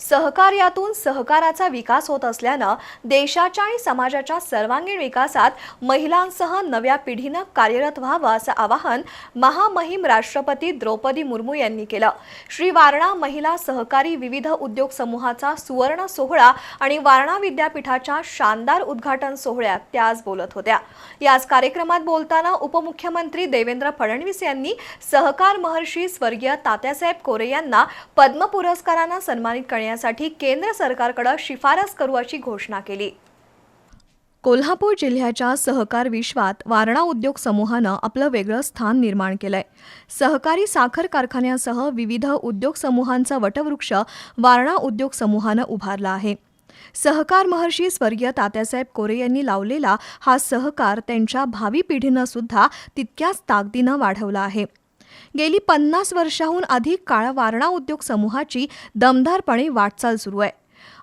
सहकार्यातून सहकाराचा विकास होत असल्यानं देशाच्या आणि समाजाच्या सर्वांगीण विकासात महिलांसह नव्या पिढीनं कार्यरत व्हावं असं आवाहन महामहिम राष्ट्रपती द्रौपदी मुर्मू यांनी केलं. श्री वारणा महिला सहकारी विविध उद्योग समूहाचा सुवर्ण सोहळा आणि वारणा विद्यापीठाच्या शानदार उद्घाटन सोहळ्यात त्या आज बोलत होत्या. याच कार्यक्रमात बोलताना उपमुख्यमंत्री देवेंद्र फडणवीस यांनी सहकार महर्षी स्वर्गीय तात्यासाहेब कोरे यांना पद्म पुरस्कारानं सन्मानित करण्यासाठी केंद्र सरकारकडे शिफारस करू अशी घोषणा केली. कोल्हापूर जिल्ह्याच्या सहकार विश्वात वारणा उद्योग समूहानं आपलं वेगळं स्थान निर्माण केलंय. सहकारी साखर कारखान्यासह विविध उद्योग समूहांचा वटवृक्ष वारणा उद्योग समूहानं उभारला आहे. सहकार महर्षी स्वर्गीय तात्यासाहेब कोरे यांनी लावलेला हा सहकार त्यांच्या भावी पिढीनं सुद्धा तितक्याच ताकदीनं वाढवला आहे. गेली पन्नास वर्षाहून अधिक काळ वारणा उद्योग समूहाची दमदारपणे वाटचाल सुरू आहे.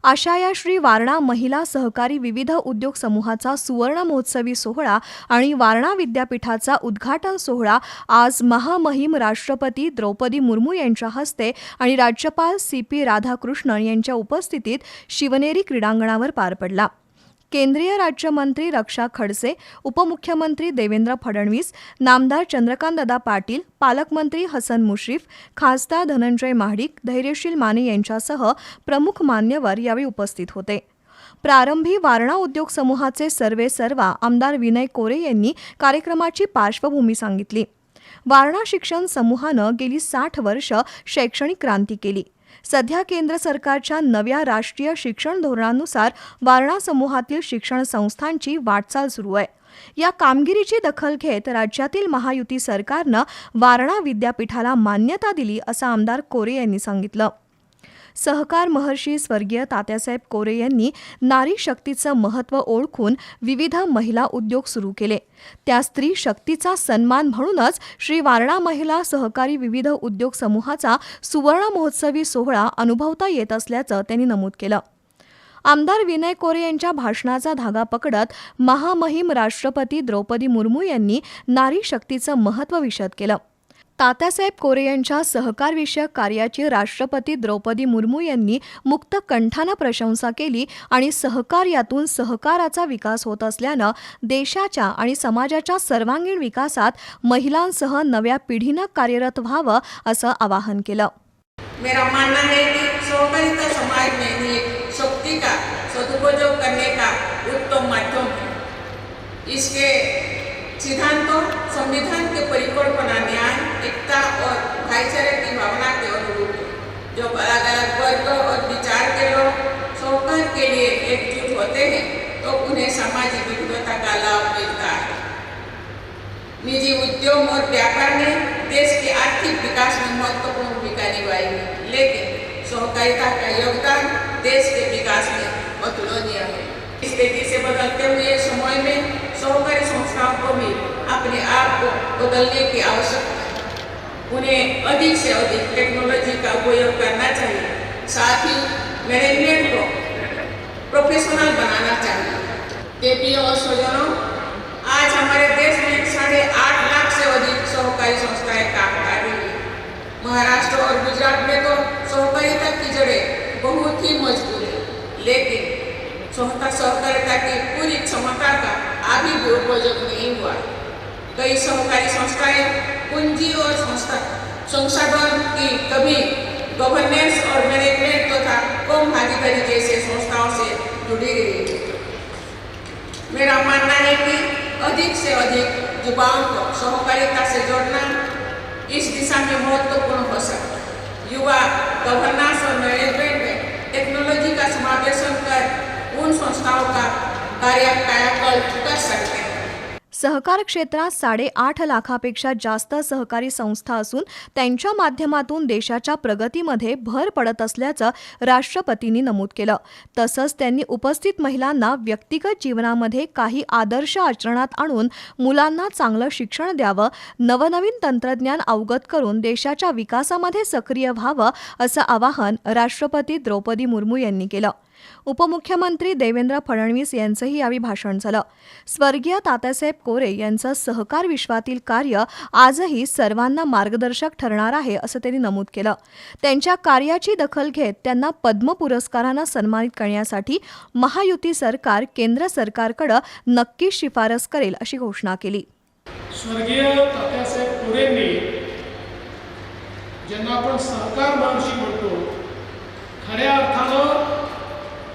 आशा या श्री वारणा महिला सहकारी विविध उद्योग समूहाचा सुवर्ण महोत्सवी सोहळा आणि वारणा विद्यापीठाचा उद्घाटन सोहळा आज महामहिम राष्ट्रपती द्रौपदी मुर्मू यांच्या हस्ते आणि राज्यपाल सी पी राधाकृष्णन यांच्या उपस्थितीत शिवनेरी क्रीडांगणावर पार पडला. केंद्रीय राज्यमंत्री रक्षा खडसे उपमुख्यमंत्री देवेंद्र फडणवीस नामदार चंद्रकांतदादा पाटील पालकमंत्री हसन मुश्रीफ खासदार धनंजय महाडिक धैर्यशील माने यांच्यासह प्रमुख मान्यवर यावेळी उपस्थित होते. प्रारंभी वारणा उद्योग समूहाचे सर्वे सर्वा आमदार विनय कोरे यांनी कार्यक्रमाची पार्श्वभूमी सांगितली. वारणा शिक्षण समूहानं गेली साठ वर्ष शैक्षणिक क्रांती केली. सध्या केंद्र सरकारच्या नव्या राष्ट्रीय शिक्षण धोरणानुसार वारणा समूहातील शिक्षण संस्थांची वाटचाल सुरू आहे. या कामगिरीची दखल घेत राज्यातील महायुती सरकारनं वारणा विद्यापीठाला मान्यता दिली असं आमदार कोरे यांनी सांगितलं. सहकार महर्षी स्वर्गीय तात्यासाहेब कोरे यांनी नारी शक्तीचं महत्त्व ओळखून विविध महिला उद्योग सुरू केले. त्या स्त्री शक्तीचा सन्मान म्हणूनच श्री वारणा महिला सहकारी विविध उद्योग समूहाचा सुवर्ण महोत्सवी सोहळा अनुभवता येत असल्याचं त्यांनी नमूद केलं. आमदार विनय कोरे यांच्या भाषणाचा धागा पकडत महामहिम राष्ट्रपती द्रौपदी मुर्मू यांनी नारी शक्तीचं महत्त्व विशद केलं. तात्यासाहेब कोरे यांच्या सहकारविषयक कार्याची राष्ट्रपती द्रौपदी मुर्मू यांनी मुक्त कंठानं प्रशंसा केली आणि सहकार्यातून सहकाराचा विकास होत असल्यानं देशाच्या आणि समाजाच्या सर्वांगीण विकासात महिलांसह नव्या पिढीनं कार्यरत व्हावं असं आवाहन केलं. मेरा मानना है कि सहकारिता समाज में ही शक्ति का सदुपयोग करने का उत्तम माध्यम है। इसके सिद्धांतों संविधान हैं तो उन्हें सामाजिक विविधता का लाभ मिलता है निजी उद्योग और व्यापार ने देश के आर्थिक विकास में महत्वपूर्ण भूमिका निभाई है लेकिन सहकारिता का योगदान देश के विकास में अतुलनीय है इस तेज़ी से बदलते हुए समय में सहकारी संस्थाओं को भी अपने आप को बदलने की आवश्यकता है उन्हें अधिक से अधिक टेक्नोलॉजी का उपयोग करना चाहिए साथ ही मैनेजमेंट को प्रोफेशनल बनाना चाहिए। देवियों और स्वजनों आज हमारे देश में साढ़े आठ लाख से अधिक सहकारी संस्थाएँ काम कर रही है। महाराष्ट्र और गुजरात में तो सहकारिता की जड़ें बहुत ही मज़बूत है। लेकिन सहकार सहकारिता की पूरी क्षमता का अभी भी उपयोग नहीं हुआ कई सहकारी संस्थाएँ पूंजी और संस्था संसाधन की कभी गवर्नेंस और मैनेजमेंट तथा कम भागीदारी जैसे संस्थाओं से जुड़ी रही है। मेरा मानना है कि अधिक से अधिक युवाओं को सहकारिता से जोड़ना इस दिशा में महत्वपूर्ण हो सकता है। युवा गवर्नेंस और मैनेजमेंट में टेक्नोलॉजी का समावेशन कर उन संस्थाओं का कार्य कायाकल्प कर सकते हैं। सहकार क्षेत्रात साडेआठ लाखापेक्षा जास्त सहकारी संस्था असून त्यांच्या माध्यमातून देशाच्या प्रगतीमध्ये भर पडत असल्याचं राष्ट्रपतींनी नमूद केलं. तसंच त्यांनी उपस्थित महिलांना व्यक्तिगत जीवनामध्ये काही आदर्श आचरणात आणून मुलांना चांगलं शिक्षण द्यावं नवनवीन तंत्रज्ञान अवगत करून देशाच्या विकासामध्ये सक्रिय व्हावं असं आवाहन राष्ट्रपती द्रौपदी मुर्मू यांनी केलं. उपमुख्यमंत्री देवेंद्र फडणवीस यांचंही यावेळी भाषण झालं. स्वर्गीय तात्यासाहेब कोरे यांचं सहकार विश्वातील कार्य आजही सर्वांना मार्गदर्शक ठरणार आहे असं त्यांनी नमूद केलं. त्यांच्या कार्याची दखल घेत त्यांना पद्म पुरस्कारानं सन्मानित करण्यासाठी महायुती सरकार केंद्र सरकारकडं नक्कीच शिफारस करेल अशी घोषणा केली. स्वर्गीय तात्यासाहेब कोरेंनी ज्यांना आपण सहकार म्हणतो खऱ्या अर्थानं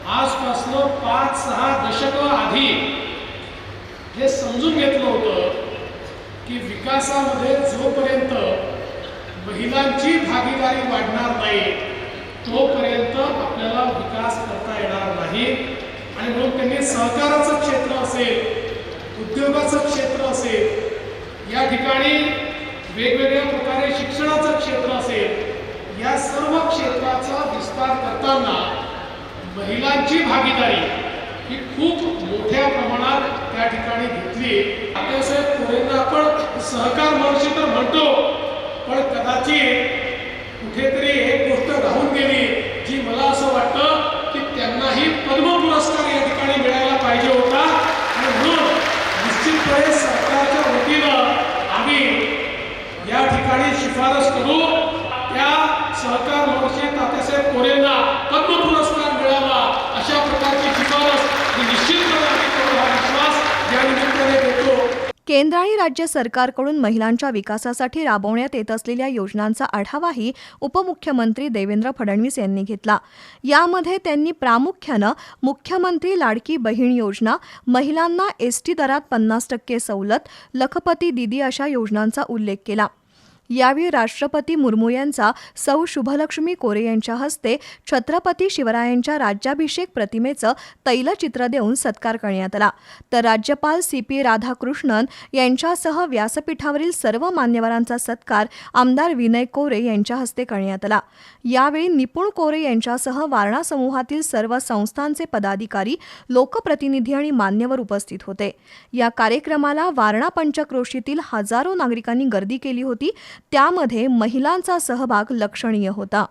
आजपासनं पाच सहा दशकं आधी हे समजून घेतलं होतं की विकासामध्ये जोपर्यंत महिलांची भागीदारी वाढणार नाही तोपर्यंत आपल्याला विकास करता येणार नाही. आणि म्हणून त्यांनी सहकाराचं क्षेत्र असेल उद्योगाचं क्षेत्र असेल या ठिकाणी वेगवेगळ्या प्रकारे शिक्षणाचं क्षेत्र असेल या सर्व क्षेत्राचा विस्तार करताना महिलांची भागीदारी ही खूप मोठ्या प्रमाणात त्या ठिकाणी घेतली. तात्यासाहेब कोरेंना आपण सहकार महर्षी तर म्हणतो पण कदाचित कुठेतरी एक गोष्ट राहून गेली जी मला असं वाटतं की त्यांनाही पद्म पुरस्कार या ठिकाणी मिळायला पाहिजे होता. आणि म्हणून निश्चितपणे सरकारच्या वतीनं आम्ही या ठिकाणी शिफारस करू. त्या सहकार महर्षी तात्यासाहेब कोरेंना पद्म पुरस्कार मिळावा अशा प्रकारची शिफारस ही निश्चितपणे आम्ही करू हा विश्वास या निमित्ताने देतो केंद्र आणि राज्य सरकारकडून महिलांच्या विकासासाठी राबवण्यात येत असलेल्या योजनांचा आढावाही उपमुख्यमंत्री देवेंद्र फडणवीस यांनी घेतला. यामध्ये त्यांनी प्रामुख्यानं मुख्यमंत्री लाडकी बहीण योजना महिलांना एसटी दरात पन्नास टक्के सवलत लखपती दिदी अशा योजनांचा उल्लेख केला. यावेळी राष्ट्रपती मुर्मू यांचा सौ शुभलक्ष्मी कोरे यांच्या हस्ते छत्रपती शिवरायांच्या राज्याभिषेक प्रतिमेचं तैलचित्र देऊन सत्कार करण्यात आला. तर राज्यपाल सी पी राधाकृष्णन यांच्यासह व्यासपीठावरील सर्व मान्यवरांचा सत्कार आमदार विनय कोरे यांच्या हस्ते करण्यात आला. यावेळी निपुण कोरे यांच्यासह वारणा समूहातील सर्व संस्थांचे पदाधिकारी लोकप्रतिनिधी आणि मान्यवर उपस्थित होते. या कार्यक्रमाला वारणा पंचक्रोशीतील हजारो नागरिकांनी गर्दी केली होती. त्यामध्ये महिलांचा सहभाग लक्षणीय होता.